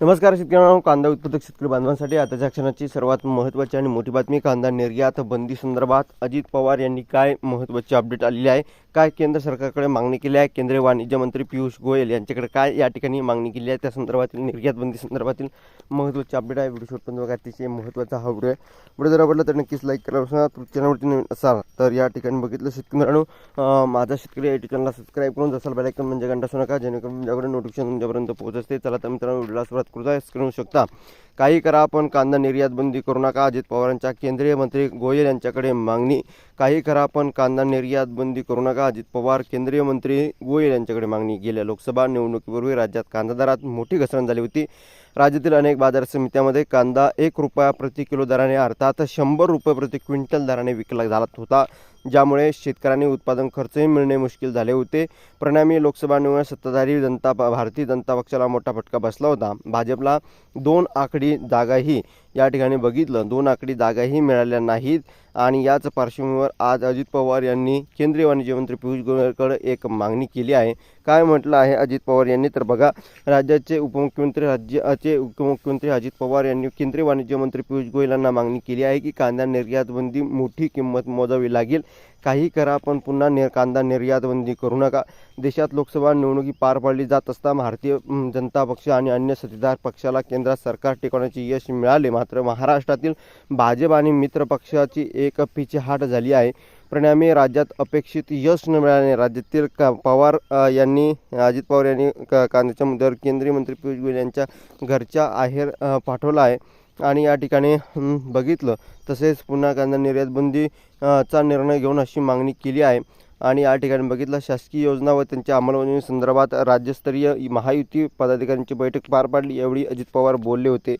नमस्कार शेतकऱ्यांना कांदा उत्पादक शेतकरी बांधवांसाठी आताच्या क्षणाची सर्वात महत्त्वाची आणि मोठी बातमी कांदा निर्यात बंदी संदर्भात अजित पवार यांनी काय महत्त्वाची अपडेट आलेली आहे? काय केंद्र सरकारकडे मागणी केली आहे? केंद्रीय वाणिज्य मंत्री पियुष गोयल यांच्याकडे काय या ठिकाणी मागणी केली आहे? त्या संदर्भातील निर्यात बंदी संदर्भातील महत्त्वाची अपडेट आहे. व्हिडिओ शेवटपर्यंत बघा. अतिशय महत्त्वाचा हा व्हिडिओ आहे. व्हिडिओ जर आवडला तर नक्कीच लाईक करा. असं चॅनलवरती नवीन असाल तर या ठिकाणी बघितलं शेतकरी मित्रांनो माझा शेतकरी या चॅनलला सबस्क्राईब करून जसाल बेलायकन म्हणजे घंटा असू नका. जेणेकरून तुमच्याकडे नोटिफिकेशन तुमच्यापर्यंत पोहोचते चला तर मित्रांनो व्हिडिओला सुरुवात करूया करू शकता. काही करा पण कांदा निर्यात बंदी करू नका अजित पवारांच्या केंद्रीय मंत्री गोयल यांच्याकडे मागणी. काही करा पण कांदा निर्यात बंदी करू नका अजित पवार केंद्रीय मंत्री गोयल यांच्याकडे मागणी. गेल्या लोकसभा निवडणुकीपूर्वी राज्यात कांदा दरात मोठी घसरण झाली होती. राज्यातील अनेक बाजार समित्यामध्ये कांदा एक रुपया प्रति किलो दराने अर्थात शंभर रुपये प्रति क्विंटल दराने विकला झाला होता. ज्यामुळे शेतकऱ्यांनी उत्पादन खर्चही मिळणे मुश्किल झाले होते. परिणामी लोकसभा निवडणूक सत्ताधारी जनता भारतीय जनता पक्षाला मोठा फटका बसला होता. भाजपला दोन आकडी जागाही या ठिकाणी बघितलं. दोन आकडी जागाही मिळाल्या नाहीत. आणि याच पार्श्वभूमीवर आज अजित पवार यांनी केंद्रीय वाणिज्य मंत्री पियुष गोयलकडे एक मागणी केली आहे. काय म्हटलं आहे अजित पवार यांनी? तर बघा राज्याचे उपमुख्यमंत्री राज्याचे उपमुख्यमंत्री अजित पवार यांनी केंद्रीय वाणिज्य मंत्री पियुष गोयल यांना मागणी केली आहे की कांदा निर्यातबंदी मोठी किंमत मोजावी लागेल. काही करा पण पुन्हा निर कांदा निर्यात बंदी करू नका. देशात लोकसभा निवडणुकी पार पाडली जात असता भारतीय जनता पक्ष आणि अन्य सत्तेदार पक्षाला केंद्रात सरकार टिकवण्याचे यश मिळाले. मात्र महाराष्ट्रातील भाजप आणि मित्र पक्षाची एक पिछेहाट झाली आहे. परिणामी राज्यात अपेक्षित यश न मिळाल्याने राज्यातील का पवार यांनी अजित पवार यांनी कांद्याच्या मुद्द्यावर केंद्रीय मंत्री पियुष गोयल यांच्या घरच्या आहेर पाठवला आहे. आणि या ठिकाणी बघितलं तसेच पुन्हा कांदा निर्यातबंदी चा निर्णय घेऊन अशी मागणी केली आहे. आणि या ठिकाणी बघितलं शासकीय योजना व त्यांच्या अंमलबजावणी संदर्भात राज्यस्तरीय महायुती पदाधिकाऱ्यांची बैठक पार पाडली यावेळी अजित पवार बोलले होते.